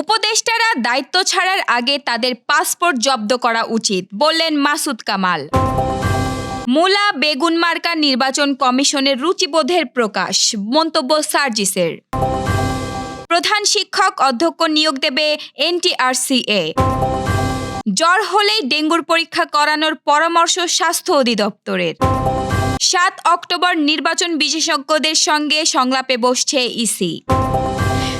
উপদেষ্টারা দায়িত্ব ছাড়ার আগে তাদের পাসপোর্ট জব্দ করা উচিত, বললেন মাসুদ কামাল। মুলা বেগুনমার্কা নির্বাচন কমিশনের রুচিবোধের প্রকাশ, মন্তব্য সার্জিসের। প্রধান শিক্ষক অধ্যক্ষ নিয়োগ দেবে এনটিআরসিএ। জ্বর হলেই ডেঙ্গুর পরীক্ষা করানোর পরামর্শ স্বাস্থ্য অধিদপ্তরের। সাত অক্টোবর নির্বাচন বিশেষজ্ঞদের সঙ্গে সংলাপে বসছে ইসি।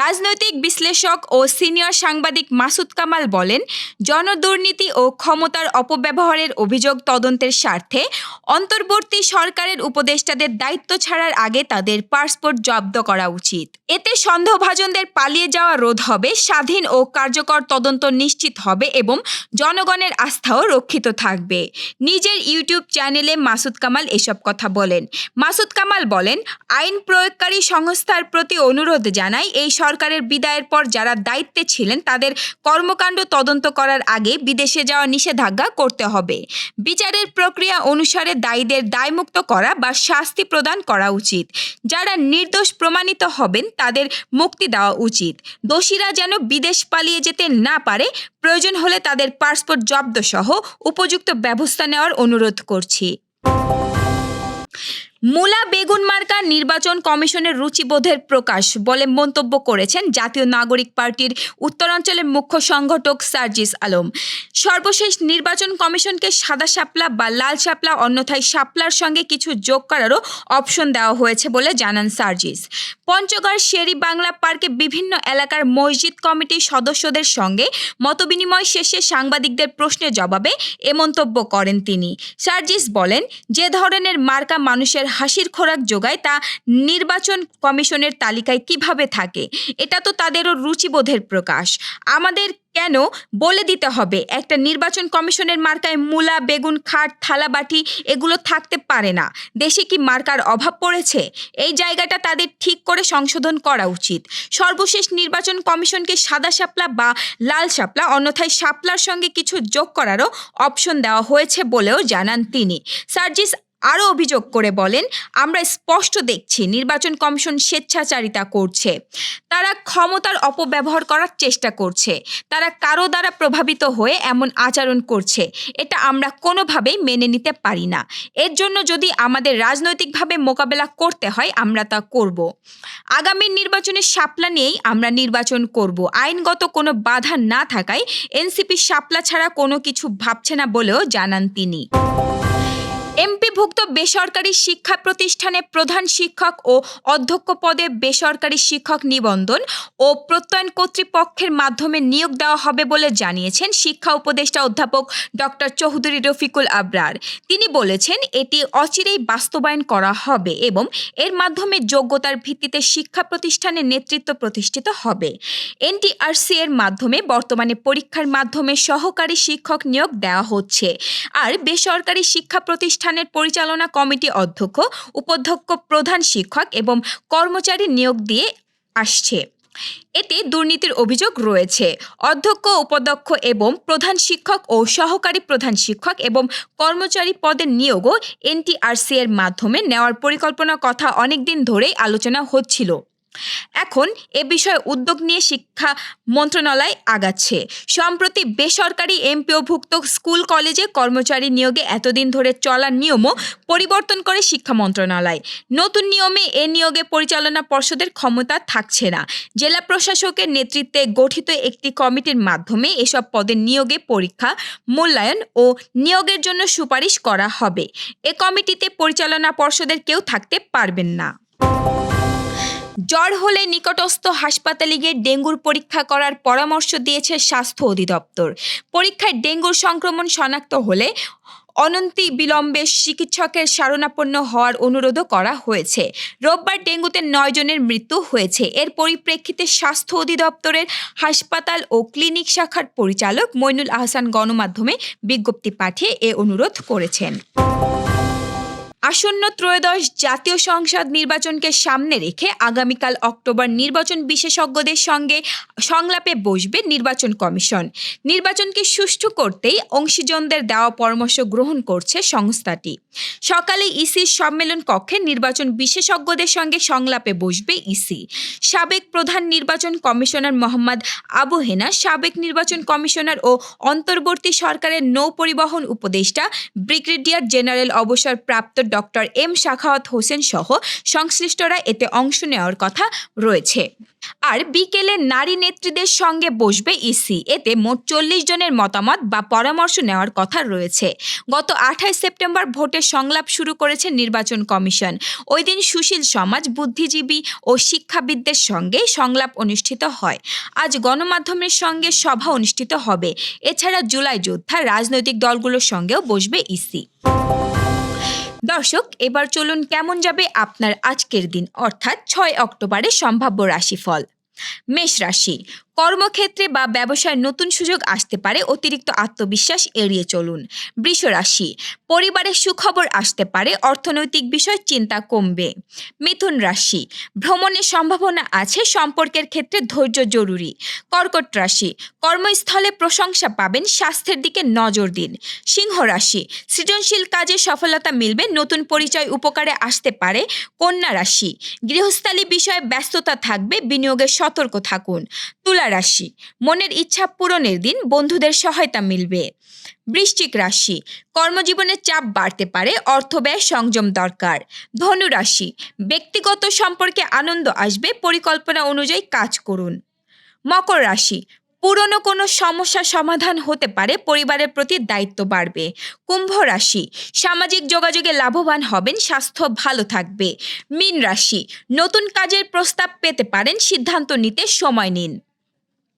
রাজনৈতিক বিশ্লেষক ও সিনিয়র সাংবাদিক মাসুদ কামাল বলেন, জনদুর্নীতি ও ক্ষমতার অপব্যবহারের অভিযোগ তদন্তের স্বার্থে অন্তর্বর্তী সরকারের উপদেষ্টাদের দায়িত্ব ছাড়ার আগে তাদের পাসপোর্ট জব্দ করা উচিত। এতে সন্দেহভাজনদের পালিয়ে যাওয়া রোধ হবে, স্বাধীন ও কার্যকর তদন্ত নিশ্চিত হবে এবং জনগণের আস্থাও রক্ষিত থাকবে। নিজের ইউটিউব চ্যানেলে মাসুদ কামাল এসব কথা বলেন। মাসুদ কামাল বলেন, আইন প্রয়োগকারী সংস্থার প্রতি অনুরোধ জানাই এই সরকারের বিদায়ের পর যারা দায়িত্বে ছিলেন, তাদের কর্মকাণ্ড তদন্ত করার আগে বিদেশে যাওয়া নিষেধাজ্ঞা করতে হবে। বিচারের প্রক্রিয়া অনুসারে দায়ীদের দায়মুক্ত করা বা শাস্তি প্রদান করা উচিত। যারা নির্দোষ প্রমাণিত হবেন, তাদের মুক্তি দেওয়া উচিত। দোষীরা যেন বিদেশ পালিয়ে যেতে না পারে, প্রয়োজন হলে তাদের পাসপোর্ট জব্দ সহ উপযুক্ত ব্যবস্থা নেওয়ার অনুরোধ করছি। মূলা বেগুন মার্কা নির্বাচন কমিশনের রুচিবোধের প্রকাশ বলে মন্তব্য করেছেন জাতীয় নাগরিক পার্টির উত্তরাঞ্চলের মুখ্য সংগঠক সার্জিস আলম। সর্বশেষ নির্বাচন কমিশনকে সাদা শাপলা বা লাল শাপলা, অন্যথায় শাপলার সঙ্গে কিছু যোগ করারও অপশন দেওয়া হয়েছে বলে জানান সার্জিস। পঞ্চগড় শেরি বাংলা পার্কে বিভিন্ন এলাকার মসজিদ কমিটির সদস্যদের সঙ্গে মতবিনিময় শেষে সাংবাদিকদের প্রশ্নের জবাবে এ মন্তব্য করেন তিনি। সার্জিস বলেন, যে ধরনের মার্কা মানুষের হাসির খোরাক যোগায় তা নির্বাচন কমিশনের তালিকায় কীভাবে থাকে? এটা তো তাদেরও রুচিবোধের প্রকাশ। আমাদের কেন বলে দিতে হবে? একটা নির্বাচন কমিশনের মার্কায় মূলা, বেগুন, খাট থালা বাটি এগুলো থাকতে পারে না। দেশে কি মার্কার অভাব পড়েছে? এই জায়গাটা তাদের ঠিক করে সংশোধন করা উচিত। সর্বশেষ নির্বাচন কমিশনকে সাদা শাপলা বা লাল শাপলা, অন্যথায় শাপলার সঙ্গে কিছু যোগ করারও অপশন দেওয়া হয়েছে বলেও জানান তিনি। সার্জিস আরও অভিযোগ করে বলেন, আমরা স্পষ্ট দেখছি নির্বাচন কমিশন স্বেচ্ছাচারিতা করছে। তারা ক্ষমতার অপব্যবহার করার চেষ্টা করছে। তারা কারও দ্বারা প্রভাবিত হয়ে এমন আচরণ করছে। এটা আমরা কোনোভাবেই মেনে নিতে পারি না। এর জন্য যদি আমাদের রাজনৈতিকভাবে মোকাবেলা করতে হয়, আমরা তা করব। আগামী নির্বাচনে শাপলা নিয়েই আমরা নির্বাচন করব। আইনগত কোনো বাধা না থাকায় এনসিপি শাপলা ছাড়া কোনো কিছু ভাবছে না বলেও জানান তিনি। এমপিভুক্ত বেসরকারি শিক্ষা প্রতিষ্ঠানে প্রধান শিক্ষক ও অধ্যক্ষ পদে বেসরকারি শিক্ষক নিবন্ধন ও প্রত্যয়ন কর্তৃপক্ষের মাধ্যমে নিয়োগ দেওয়া হবে বলে জানিয়েছেন শিক্ষা উপদেষ্টা অধ্যাপক ডক্টর চৌধুরী রফিকুল আবরার। তিনি বলেছেন, এটি অচিরেই বাস্তবায়ন করা হবে এবং এর মাধ্যমে যোগ্যতার ভিত্তিতে শিক্ষা প্রতিষ্ঠানে নেতৃত্ব প্রতিষ্ঠিত হবে। এনটিআরসি এর মাধ্যমে বর্তমানে পরীক্ষার মাধ্যমে সহকারী শিক্ষক নিয়োগ দেওয়া হচ্ছে। আর বেসরকারি শিক্ষা প্রতিষ্ঠানের পরিচালনা কমিটি অধ্যক্ষ, উপাধ্যক্ষ প্রধান শিক্ষক এবং কর্মচারী নিয়োগ দিয়ে আসছে। এতে দুর্নীতির অভিযোগ রয়েছে। অধ্যক্ষ, উপাধ্যক্ষ এবং প্রধান শিক্ষক ও সহকারী প্রধান শিক্ষক এবং কর্মচারী পদের নিয়োগও এনটিআরসি এর মাধ্যমে নেওয়ার পরিকল্পনার কথা অনেকদিন ধরেই আলোচনা হচ্ছিল। এখন এ বিষয়ে উদ্যোগ নিয়ে শিক্ষা মন্ত্রণালয় আগাচ্ছে। সম্প্রতি বেসরকারি এমপিওভুক্ত স্কুল কলেজে কর্মচারী নিয়োগে এতদিন ধরে চলার নিয়মও পরিবর্তন করে শিক্ষা মন্ত্রণালয়। নতুন নিয়মে এ নিয়োগে পরিচালনা পর্ষদের ক্ষমতা থাকছে না। জেলা প্রশাসকের নেতৃত্বে গঠিত একটি কমিটির মাধ্যমে এসব পদের নিয়োগে পরীক্ষা, মূল্যায়ন ও নিয়োগের জন্য সুপারিশ করা হবে। এ কমিটিতে পরিচালনা পর্ষদের কেউ থাকতে পারবেন না। জ্বর হলে নিকটস্থ হাসপাতালে গিয়ে ডেঙ্গুর পরীক্ষা করার পরামর্শ দিয়েছে স্বাস্থ্য অধিদপ্তর। পরীক্ষায় ডেঙ্গুর সংক্রমণ শনাক্ত হলে অনন্তি বিলম্বে চিকিৎসকের শরণাপন্ন হওয়ার অনুরোধও করা হয়েছে। রোববার ডেঙ্গুতে নয় জনের মৃত্যু হয়েছে। এর পরিপ্রেক্ষিতে স্বাস্থ্য অধিদপ্তরের হাসপাতাল ও ক্লিনিক শাখার পরিচালক মইনুল আহসান গণমাধ্যমে বিজ্ঞপ্তি পাঠিয়ে এ অনুরোধ করেছেন। আসন্ন ত্রয়োদশ জাতীয় সংসদ নির্বাচনকে সামনে রেখে আগামীকাল অক্টোবর নির্বাচন বিশেষজ্ঞদের সঙ্গে সংলাপে বসবে নির্বাচন কমিশন। নির্বাচনকে সুষ্ঠু করতেই অংশীজনদের দেওয়া পরামর্শ গ্রহণ করছে সংস্থাটি। সকালে ইসির সম্মেলন কক্ষে নির্বাচন বিশেষজ্ঞদের সঙ্গে সংলাপে বসবে ইসি। সাবেক প্রধান নির্বাচন কমিশনার মোহাম্মদ আবু হেনা, সাবেক নির্বাচন কমিশনার ও অন্তর্বর্তী সরকারের নৌ পরিবহন উপদেষ্টা ব্রিগেডিয়ার জেনারেল অবসরপ্রাপ্ত ডক্টর এম শাখাওয়াত হোসেন সহ সংশ্লিষ্টরা এতে অংশ নেওয়ার কথা রয়েছে। আর বিকেলে নারী নেত্রীদের সঙ্গে বসবে ইসি। এতে মোট চল্লিশ জনের মতামত বা পরামর্শ নেওয়ার কথা রয়েছে। গত আঠাশ সেপ্টেম্বর ভোটের সংলাপ শুরু করেছে নির্বাচন কমিশন। ওই দিন সুশীল সমাজ, বুদ্ধিজীবী ও শিক্ষাবিদদের সঙ্গে সংলাপ অনুষ্ঠিত হয়। আজ গণমাধ্যমের সঙ্গে সভা অনুষ্ঠিত হবে। এছাড়া জুলাই যোদ্ধা রাজনৈতিক দলগুলোর সঙ্গেও বসবে ইসি। দর্শক, এবার চলুন কেমন যাবে আপনার আজকের দিন, অর্থাৎ ছয় অক্টোবরের সম্ভাব্য রাশিফল। মেষ রাশি কর্মক্ষেত্রে বা ব্যবসায় নতুন সুযোগ আসতে পারে, অতিরিক্ত আত্মবিশ্বাস এড়িয়ে চলুন। বৃষ রাশি, পরিবারের সুখবর আসতে পারে, অর্থনৈতিক বিষয় চিন্তা কমবে। মিথুন রাশি, ভ্রমণের সম্ভাবনা আছে, সম্পর্কের ক্ষেত্রে ধৈর্য জরুরি। কর্কট রাশি, কর্মস্থলে প্রশংসা পাবেন, স্বাস্থ্যের দিকে নজর দিন। সিংহ রাশি, সৃজনশীল কাজে সফলতা মিলবে, নতুন পরিচয় উপকারে আসতে পারে। কন্যা রাশি, গৃহস্থালী বিষয়ে ব্যস্ততা থাকবে, বিনিয়োগে সতর্ক থাকুন। তুলা রাশি। মনের ইচ্ছা পূরণের দিন বন্ধুদের সহায়তা মিলবে। বৃশ্চিক রাশি, কর্মজীবনে চাপ বাড়তে পারে অর্থ ব্যয় সংযম দরকার। ধনু রাশি, ব্যক্তিগত সম্পর্কে আনন্দ আসবে, পরিকল্পনা অনুযায়ী কাজ করুন। মকর রাশি, পুরনো কোনো সমস্যা সমাধান হতে পারে, পরিবারের প্রতি দায়িত্ব বাড়বে। কুম্ভ রাশি, সামাজিক যোগাযোগে লাভবান হবেন, স্বাস্থ্য ভালো থাকবে। মীন রাশি, নতুন কাজের প্রস্তাব পেতে পারেন, সিদ্ধান্ত নিতে সময় নিন।